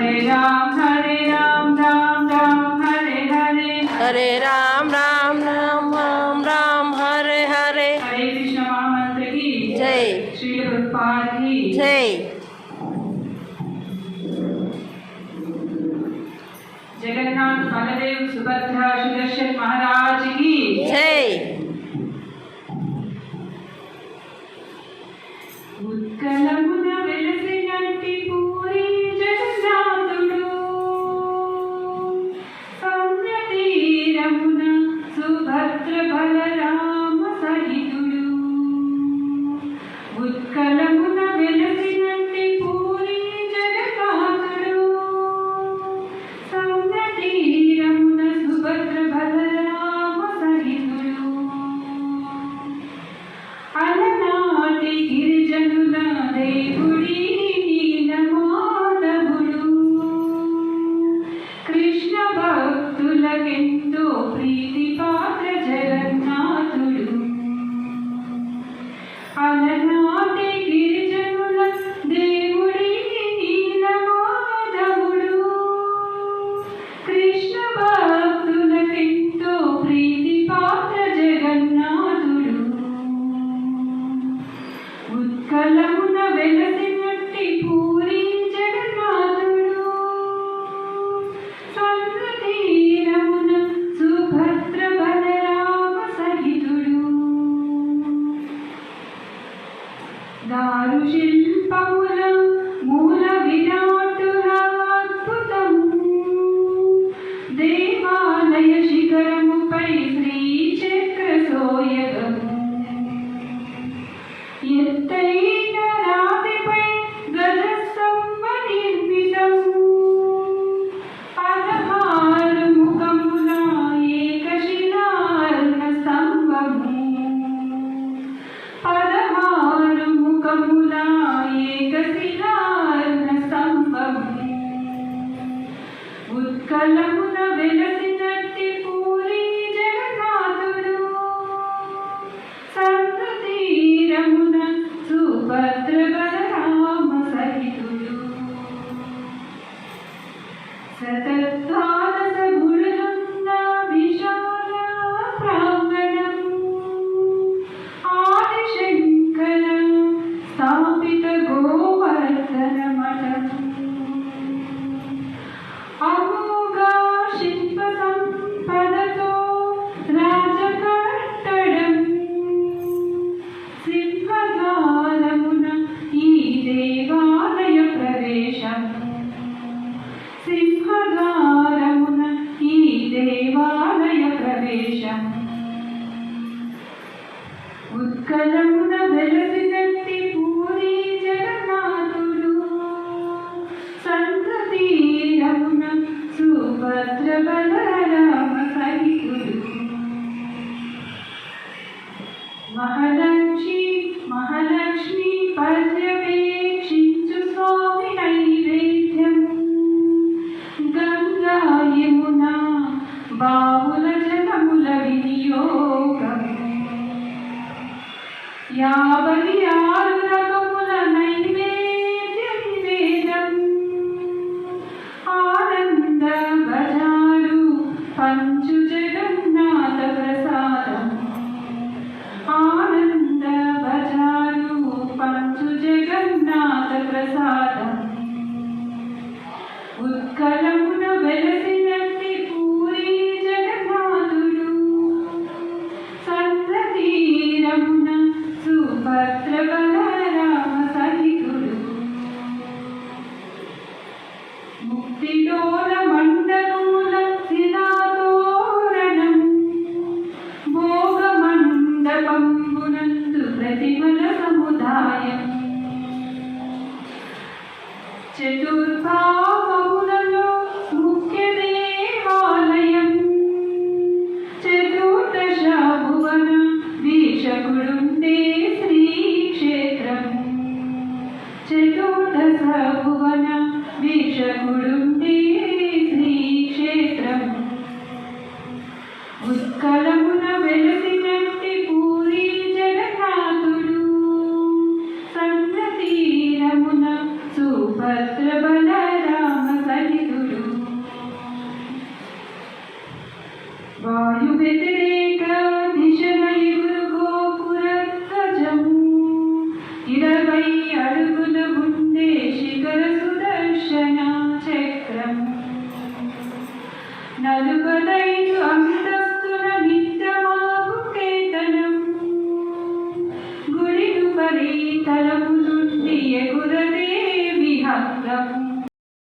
हरे राम राम राम राम राम हरे हरे। हरे कृष्ण महामंत्र की जय। श्री प्रभुपाद की। जय। जगन्नाथ बलदेव सुभद्रा सुदर्शन महाराज की భక్తులకెంతో ప్రీతి పాత్ర జగన్నాథుడు. అలనాటి ఉత్కలమున వెలసినట్టి పూరి జగన్నాథుడు. సంతతీరమున సుభద్ర ఉత్కలమున వెలసినట్టి పూరి జగన్నాథుడు. సంతతీరమున సుభద్ర బలరామ సహితుడు మహాలక్ష్మి యాభై ఆరు రకముల నైవేద్యం వేదం ఆనంద బజారు పంచు జగన్నాథ ప్రసాదం. ఆనంద బజారు పంచు జగన్నాథ ప్రసాదం. ఉత్కలమున వెలసి చతుర్భావములలో ముఖ్య దేహాలయం చతుర్దశ భువన వీక్షకుడుండే శ్రీక్షేత్రం చతుర్దశ భువన ఉత్కలము